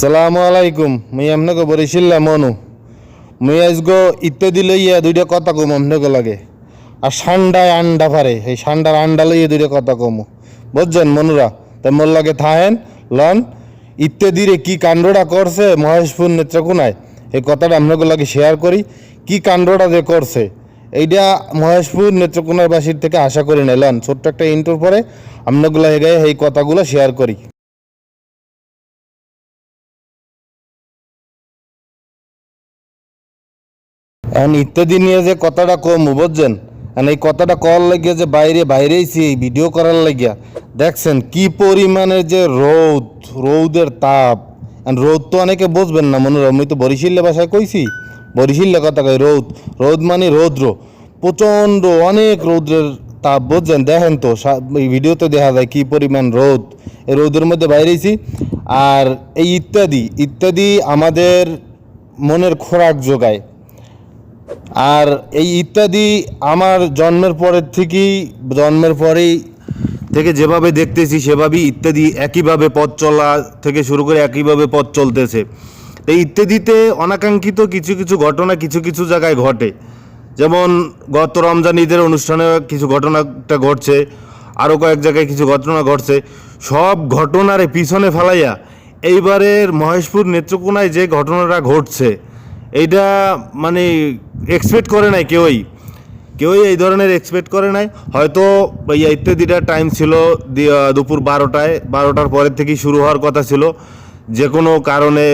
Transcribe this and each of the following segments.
সালামু আলাইকুম। মুই আপনাকে বরিশিল্লা মনু। মুই আজগো ইত্যাদি লইয়া দুইটা কথা কম আপনাকে লাগে। আর সান্ডায় আন্ডা পারে এই সান্ডার আন্ডা লইয়া দুইটা কথা কম বুঝছেন মনুরা? তাই মোর লাগে থাহেন, লন ইত্যাদিরে কি কাণ্ডটা করছে মহেশপুর নেত্রকোনায়, এই কথাটা আপনাকে লাগে শেয়ার করি। কি কাণ্ডটা যে করছে? এইটা মহেশপুর নেত্রকোনার বাসীর থেকে আশা করি না লন, ছোট্ট একটা ইন্টোর পরে আপনাগুলো হেগায় এই কথাগুলো শেয়ার করি। এখন ইত্যাদি নিয়ে যে কথাটা কম, বুঝছেন? আর এই কথাটা করার লাগিয়া যে বাইরে বাইরেইছি এই ভিডিও করার লাগিয়া, দেখছেন কি পরিমাণের যে রোদ, রৌদের তাপ? রোদ তো অনেকে বুঝবেন না, মনে আমি তো বরিশিল্লা ভাষায় কইছি বরিশিল্লা কথা কই রোদ রোদ মানে রৌদ্র। প্রচণ্ড অনেক রৌদ্রের তাপ, বুঝছেন? দেখেন তো এই ভিডিওতে দেখা যায় কি পরিমাণ রোদ। এই রোদের মধ্যে বাইরেছি আর এই ইত্যাদি ইত্যাদি আমাদের মনের খোরাক যোগায়। আর এই ইত্যাদি আমার জন্মের পরের থেকেই, জন্মের পরেই থেকে যেভাবে দেখতেছি সেভাবেই ইত্যাদি একইভাবে পথ চলা থেকে শুরু করে একইভাবে পথ চলতেছে। এই ইত্যাদিতে অনাকাঙ্ক্ষিত কিছু কিছু ঘটনা কিছু কিছু জায়গায় ঘটে। যেমন গত রমজান ঈদের অনুষ্ঠানে কিছু ঘটনাটা ঘটছে, আরও কয়েক জায়গায় কিছু ঘটনা ঘটছে। সব ঘটনার পিছনে ফেলাইয়া এইবারের মহেশপুর নেত্রকোনায় যে ঘটনাটা ঘটছে এইটা মানে এক্সপেক্ট করে নাই কেউই। কেউই এই ধরনের এক্সপেক্ট করে নাই। হয়তো এই ইত্যাদিটা টাইম ছিল দুপুর বারোটায়, বারোটার পরের থেকেই শুরু হওয়ার কথা ছিল। যে কোনো কারণে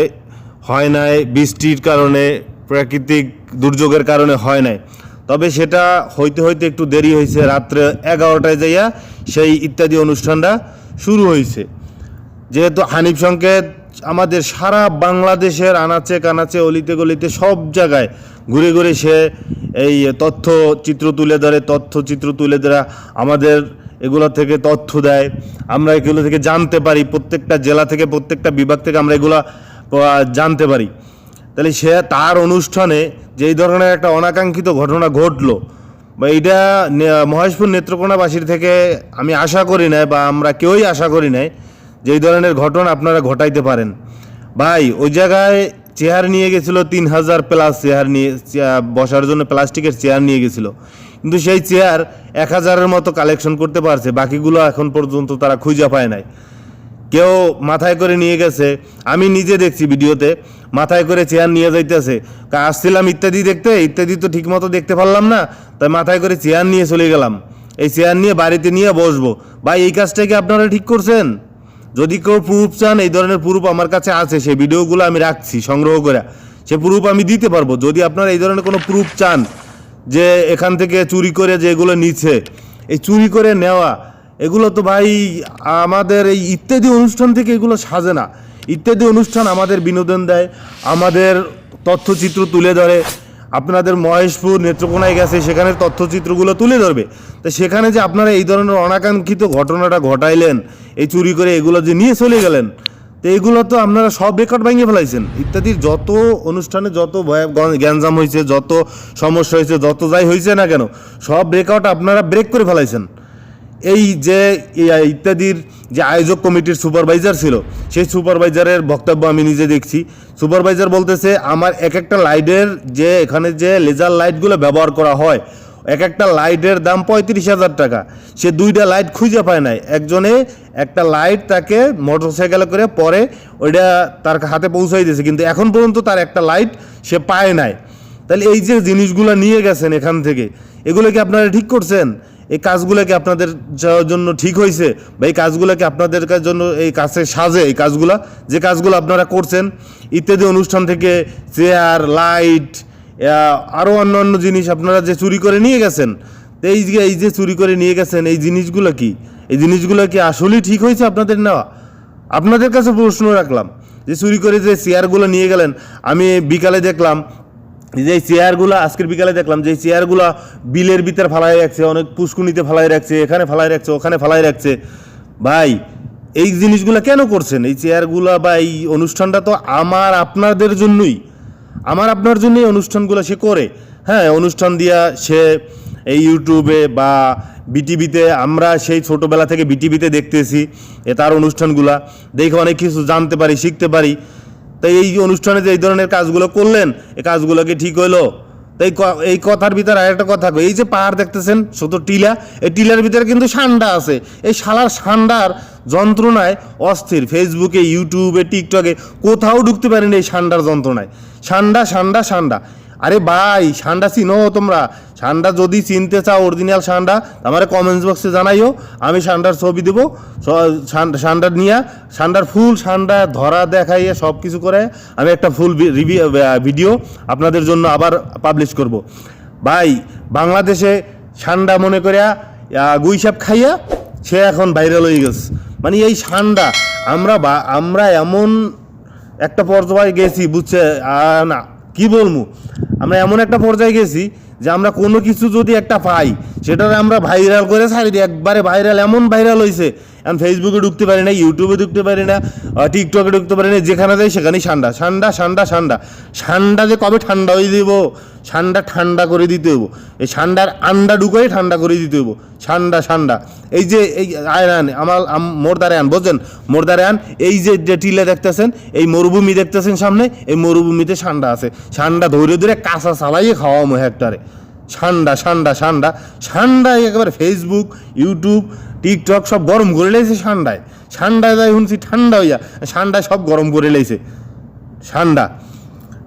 হয় নাই, বৃষ্টির কারণে, প্রাকৃতিক দুর্যোগের কারণে হয় নাই। তবে সেটা হইতে হইতে একটু দেরি হয়েছে রাত্রে এগারোটায় যাইয়া সেই ইত্যাদি অনুষ্ঠানটা শুরু হয়েছে যেহেতু হানিফ সংকেত আমাদের সারা বাংলাদেশের আনাচে কানাচে, অলিতে গলিতে সব জায়গায় ঘুরে ঘুরে সে এই তথ্য চিত্র তুলে ধরে, তথ্য চিত্র তুলে ধরা আমাদের এগুলো থেকে তথ্য দেয়। আমরা এগুলো থেকে জানতে পারি, প্রত্যেকটা জেলা থেকে, প্রত্যেকটা বিভাগ থেকে আমরা এগুলো জানতে পারি। তাহলে সে তার অনুষ্ঠানে যেই ধরনের একটা অনাকাঙ্ক্ষিত ঘটনা ঘটলো, বা এইটা মহেশপুর নেত্রকোনাবাসীর থেকে আমি আশা করি নাই, বা আমরা কেউই আশা করি নাই যে এই ধরনের ঘটনা আপনারা ঘটাইতে পারেন। ভাই, ওই জায়গায় চেয়ার নিয়ে গেছিল তিন হাজার প্লাস চেয়ার নিয়ে বসার জন্য প্লাস্টিকের চেয়ার নিয়ে গেছিল। কিন্তু সেই চেয়ার এক হাজারের মতো কালেকশন করতে পারছে, বাকিগুলো এখন পর্যন্ত তারা খুঁজে পায় নাই। কেউ মাথায় করে নিয়ে গেছে, আমি নিজে দেখছি ভিডিওতে, মাথায় করে চেয়ার নিয়ে যাইতেছে আসছিলাম ইত্যাদি দেখতে, ইত্যাদি তো ঠিকমতো দেখতে পারলাম না, তাই মাথায় করে চেয়ার নিয়ে চলে গেলাম। এই চেয়ার নিয়ে বাড়িতে নিয়ে বসবো। ভাই, এই কাজটা কি আপনারা ঠিক করছেন? যদি কেউ প্রুফ চান, এই ধরনের প্রুফ আমার কাছে আছে, সেই ভিডিওগুলো আমি রাখছি, সংগ্রহ করে। সে প্রুফ আমি দিতে পারব। যদি আপনারা এই ধরনের কোনো প্রুফ চান যে এখান থেকে চুরি করে যেগুলো নিচ্ছে, এই চুরি করে নেওয়া, এগুলো তো ভাই আমাদের এই ইত্যাদি অনুষ্ঠান থেকে এগুলো সাজে না। ইত্যাদি অনুষ্ঠান আমাদের বিনোদন দেয়, আমাদের তথ্যচিত্র তুলে ধরে আপনাদের মহেশপুর নেত্রকোনায় গেছে সেখানে তথ্যচিত্রগুলো তুলে ধরবে। তো সেখানে যে আপনারা এই ধরনের অনাকাঙ্ক্ষিত ঘটনাটা ঘটাইলেন, এই চুরি করে এগুলো যে নিয়ে চলে গেলেন, তো এগুলো তো আপনারা সব রেকর্ড ভেঙে ফেলাইছেন। ইত্যাদির যত অনুষ্ঠানে যত গ্যাঞ্জাম হয়েছে যত সমস্যা হয়েছে যত যাই হয়েছে না কেন, সব রেকর্ড আপনারা ব্রেক করে ফেলাইছেন। এই যে ইত্যাদির যে আয়োজক কমিটির সুপারভাইজার ছিল, সেই সুপারভাইজারের বক্তব্য আমি নিজে দেখছি। সুপারভাইজার বলতেছে, আমার এক একটা লাইটের যে এখানে যে লেজার লাইটগুলো ব্যবহার করা হয় এক একটা লাইটের দাম পঁয়ত্রিশ হাজার টাকা। সে দুইটা লাইট খুঁজে পায় নাই। একজনে একটা লাইট তাকে মোটরসাইকেলে করে পরে ওইটা তার হাতে পৌঁছাই দিয়েছে, কিন্তু এখন পর্যন্ত তার একটা লাইট সে পায় নাই। তাহলে এই যে জিনিসগুলো নিয়ে গেছেন এখান থেকে, এগুলো কি আপনারা ঠিক করছেন? এই কাজগুলো কি আপনাদের জন্য ঠিক হয়েছে বা এই কাজগুলো কি আপনাদের জন্য এই কাছে সাজে, এই কাজগুলো, যে কাজগুলো আপনারা করছেন, ইত্যাদি অনুষ্ঠান থেকে চেয়ার, লাইট আরও অন্য অন্য জিনিস আপনারা যে চুরি করে নিয়ে গেছেন, তো এই যে এই যে চুরি করে নিয়ে গেছেন, এই জিনিসগুলো কি? এই জিনিসগুলো কি আসলেই ঠিক হয়েছে আপনাদের নেওয়া আপনাদের কাছে প্রশ্ন রাখলাম, যে চুরি করে যে চেয়ারগুলো নিয়ে গেলেন, আমি বিকালে দেখলাম যে চেয়ারগুলো, আজকের বিকালে দেখলাম যে চেয়ারগুলো বিলের ভিতরে ফালাই রাখছে, অনেক পুষ্কুনিতে ফালাই রাখছে, এখানে ফালাই রাখছে, ওখানে ফালাই রাখছে। ভাই, এই জিনিসগুলো কেন করছেন? এই চেয়ারগুলো বা এই অনুষ্ঠানটা তো আমার, আপনাদের জন্যই। আমার, আপনার জন্যই অনুষ্ঠানগুলো সে করে। হ্যাঁ অনুষ্ঠান দিয়া সে এই ইউটিউবে বা বিটিভিতে, আমরা সেই ছোটোবেলা থেকে বিটিভিতে দেখতেছি এ তার অনুষ্ঠানগুলা। দেখে অনেক কিছু জানতে পারি, শিখতে পারি। তাই এই অনুষ্ঠানে যে এই ধরনের কাজগুলো করলেন এই কাজগুলো কি ঠিক হইল? তাই এই কথার ভিতরে আরেকটা কথা এই যে পাহাড় দেখতেছেন, শুধু টিলা, এই টিলার ভিতরে কিন্তু সান্ডা আছে। এই শালার সান্ডার যন্ত্রণায় অস্থির। ফেসবুকে, ইউটিউবে, টিকটকে কোথাও ঢুকতে পারেনি এই সান্ডার যন্ত্রণায়। সান্ডা সান্ডা সান্ডা। আরে ভাই, সান্ডা চিনো তোমরা। সান্ডা যদি চিনতে চাও অরিজিনাল সান্ডা আমার কমেন্টস বক্সে জানাইও। আমি সান্ডার ছবি দেবো। সান্ডার নিয়ে, সান্ডার ফুল সান্ডা ধরা দেখাইয়ে সব কিছু করে আমি একটা ফুল রিভিউ ভিডিও আপনাদের জন্য আবার পাবলিশ করব। ভাই, বাংলাদেশে সান্ডা মনে করিয়া গুইসাপ খাইয়া সে এখন ভাইরাল হয়ে গেছে। মানে এই সান্ডা, আমরা বা- আমরা এমন একটা পর্যায়ে গেছি, বুঝছে? না, কি বলব? আমরা এমন একটা পর্যায়ে গেছি যে আমরা কোনো কিছু যদি একটা পাই, সেটারে আমরা ভাইরাল করে ছাড়ি দিই একবারে ভাইরাল এমন ভাইরাল হয়েছে এখন ফেসবুকে ঢুকতে পারি না ইউটিউবে ঢুকতে পারি না টিকটকে ঢুকতে পারি না, যেখানে যাই সেখানেই ঠান্ডা ঠান্ডা ঠান্ডা ঠান্ডা ঠান্ডা যে কবে ঠান্ডা হয়ে দেবো ঠান্ডা ঠান্ডা করে দিতে হব এই ঠান্ডার আন্ডা ঢুকাই ঠান্ডা করে দিতে হব ঠান্ডা ঠান্ডা এই যে, এই আয়রান আমার, আম- মোর দ্বারে আন, বুঝছেন? মোর দ্বারে আন, এই যে টিলে দেখতেছেন, এই মরুভূমি দেখতেছেন সামনে, এই মরুভূমিতে ঠান্ডা আছে। ঠান্ডা ধরে ধরে কাঁচা চালাইয়ে খাওয়ামো হেক্টারে। ঠান্ডা ঠান্ডা ঠান্ডা ঠান্ডায় একেবারে ফেসবুক ইউটিউব টিকটক সব গরম করে লেগেছে ঠান্ডায় ঠান্ডায় যাই শুনছি ঠান্ডা হইয়া ঠান্ডায় সব গরম করে লেগেছে। ঠান্ডা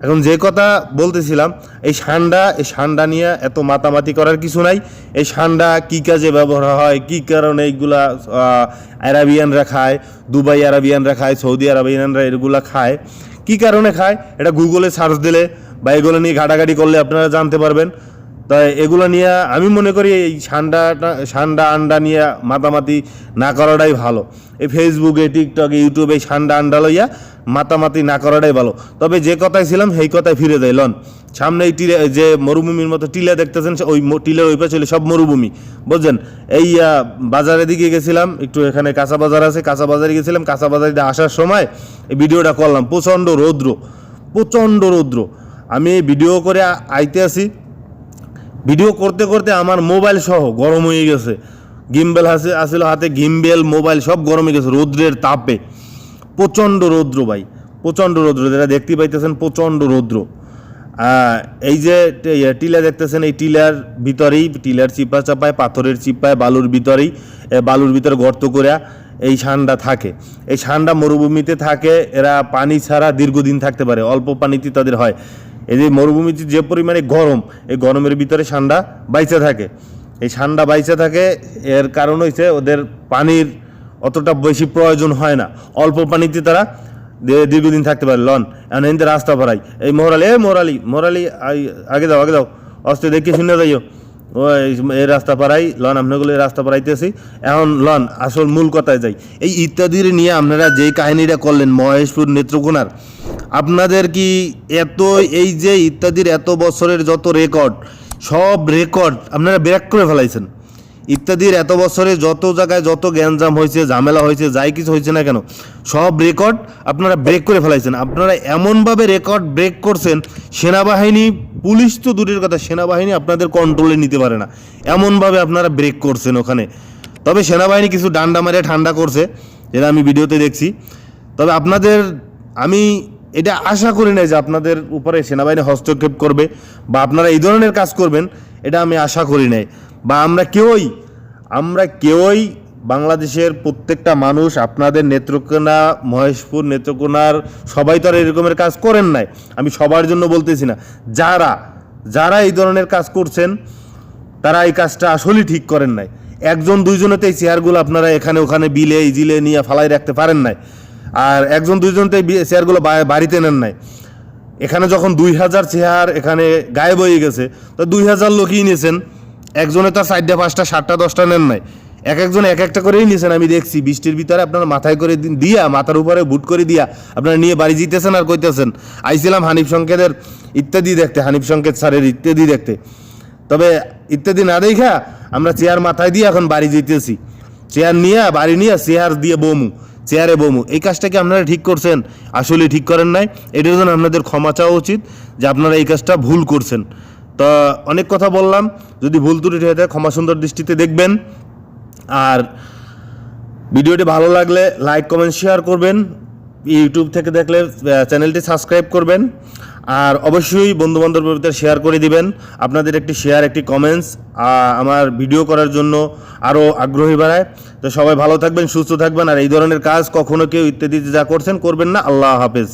এখন যে কথা বলতেছিলাম এই সান্ডা এই সান্ডা নিয়ে এত মাতামাতি করার কিছু নাই। এই সান্ডা কি কাজে ব্যবহার হয় কি কারণে এইগুলা আহ, আরাবিয়ানরা খায় দুবাই আরাবিয়ানরা খায় সৌদি আরাবিয়ানরা এগুলা খায় কি কারণে খায়? এটা গুগলে সার্চ দিলে বা এগুলো নিয়ে ঘাটাঘাটি করলে আপনারা জানতে পারবেন। তাই এগুলো নিয়ে আমি মনে করি এই সান্ডাটা, সান্ডা আন্ডা নিয়ে মাতামাতি না করাটাই ভালো। এই ফেসবুকে টিকটকে ইউটিউবে সান্ডা আন্ডা লইয়া মাতামাতি না করাটাই ভালো। তবে যে কথায় ছিলাম, সেই কথায় ফিরে যাই, লন। সামনে এই টিলে যে মরুভূমির মতো টিলা দেখতেছেন, ওই টিলের ওই পাশে সব মরুভূমি। বুঝছেন? এই বাজারের দিকে গেছিলাম, একটু এখানে কাঁচা বাজার আছে, কাঁচা বাজারে গেছিলাম, কাঁচা বাজারে আসার সময় এই ভিডিওটা করলাম। প্রচণ্ড রৌদ্র প্রচণ্ড রৌদ্র। আমি ভিডিও করে আইতে আসি ভিডিও করতে করতে আমার মোবাইল সহ গরম হয়ে গেছে। গিম্বেল হাসে আসিল হাতে গিম্বেল, মোবাইল সব গরম হয়ে গেছে, রৌদ্রের তাপে। প্রচণ্ড রৌদ্র ভাই, প্রচণ্ড রৌদ্র। যেটা দেখতে পাইতেছেন প্রচণ্ড রৌদ্র। এই যে টিলা দেখতেছেন, এই টিলার ভিতরেই, টিলার চিপা চাপায়, পাথরের চিপায়, বালুর ভিতরেই বালুর ভিতরে গর্ত করে এই সান্ডা থাকে। এই সান্ডা মরুভূমিতে থাকে, এরা পানি ছাড়া দীর্ঘদিন থাকতে পারে। অল্প পানিতে তাদের হয়। এই যে মরুভূমিতে যে পরিমাণে গরম, এই গরমের ভিতরে ঠান্ডা বাইচা থাকে। এই ঠান্ডা বাইচা থাকে, এর কারণ হয়েছে ওদের পানির অতটা বেশি প্রয়োজন হয় না। অল্প পানিতে তারা দীর্ঘদিন থাকতে পারে। লন, এখন এনতে রাস্তা ভরাই। এই মোহরালি, এ মোহরালি মোহরালি আগে যাও আগে যাও অস্তে দেখে শুনে যাইও। এই রাস্তা পাড়াই, লন আপনাগুলো এই রাস্তা পাড়াইতেছি। এখন লন, আসল মূল কথায় যাই। এই ইত্যাদির নিয়ে আপনারা যেই কাহিনীটা করলেন, মহেশপুর নেত্রকোনার, আপনাদের কি এত এই যে ইত্যাদির এত বছরের যত রেকর্ড সব রেকর্ড আপনারা ব্রেক করে ফেলাইছেন। ইত্যাদির এত বছরে যত জায়গায় যত গ্যাঞ্জাম হয়েছে, ঝামেলা হয়েছে, যাই কিছু হয়েছে না কেন, সব রেকর্ড আপনারা ব্রেক করে ফেলাইছেন। আপনারা এমনভাবে রেকর্ড ব্রেক করছেন, সেনাবাহিনী, পুলিশ তো দূরের কথা, সেনাবাহিনী আপনাদের কন্ট্রোলে নিতে পারে না। এমনভাবে আপনারা ব্রেক করছেন ওখানে। তবে সেনাবাহিনী কিছু ডান্ডা মারে ঠান্ডা করছে, যেটা আমি ভিডিওতে দেখছি। তবে আপনাদের, আমি এটা আশা করি না যে আপনাদের উপরে সেনাবাহিনী হস্তক্ষেপ করবে, বা আপনারা এই ধরনের কাজ করবেন, এটা আমি আশা করি নাই। বা আমরা কেউই আমরা কেউই বাংলাদেশের প্রত্যেকটা মানুষ, আপনাদের নেত্রকোনা, মহেশপুর নেত্রকোনার সবাই তো আর এরকমের কাজ করেন নাই। আমি সবার জন্য বলতেছি না, যারা যারা এই ধরনের কাজ করছেন, তারা এই কাজটা আসলেই ঠিক করেন নাই। একজন দুইজনেতে এই চেয়ারগুলো আপনারা এখানে, ওখানে বিলে জিলে নিয়ে ফালাই রাখতে পারেন নাই। আর একজন দুইজনতে চেয়ারগুলো বাড়িতে নেন নাই। এখানে যখন দুই হাজার চেয়ার এখানে গায়েব হয়ে গেছে, তো দুই হাজার লোকই নিয়েছেন। একজনে তার চারটা, পাঁচটা, সাতটা, দশটা নেন নাই। এক একজন এক একটা করেই নিয়েছেন আমি দেখছি। বৃষ্টির ভিতরে আপনার মাথায় করে দিয়া, মাথার উপরে বুট করে দিয়া আপনারা নিয়ে বাড়ি জিতেছেন আর কইতেছেন। আইছিলাম হানিফ সংকেতের ইত্যাদি দেখতে, হানিফ সংকেত স্যারের ইত্যাদি দেখতে। তবে ইত্যাদি না দেখা আমরা চেয়ার মাথায় দিয়ে এখন বাড়ি যেতেছি চেয়ার নিয়ে, বাড়ি নিয়ে চেয়ার দিয়ে বমু, চেয়ারে বমু। এই কাজটা কি আপনারা ঠিক করছেন? আসলে ঠিক করেন নাই। এটার জন্য আপনাদের ক্ষমা চাওয়া উচিত যে আপনারা এই কাজটা ভুল করছেন। তো অনেক কথা বললাম। যদি ভুল ত্রুটি হয়ে থাকে, ক্ষমা সুন্দর দৃষ্টিতে দেখবেন। আর ভিডিওটি ভালো লাগলে লাইক, কমেন্ট, শেয়ার করবেন। ইউটিউব থেকে দেখলে চ্যানেলটি সাবস্ক্রাইব করবেন। আর অবশ্যই বন্ধু বান্ধবদের শেয়ার করে দিবেন। আপনাদের একটি শেয়ার, একটি কমেন্টস আমার ভিডিও করার জন্য আরও আগ্রহী বাড়ায়। তো সবাই ভালো থাকবেন, সুস্থ থাকবেন। আর এই ধরনের কাজ কখনো কেউ ইত্যাদি যা করছেন, করবেন না। আল্লাহ হাফেজ।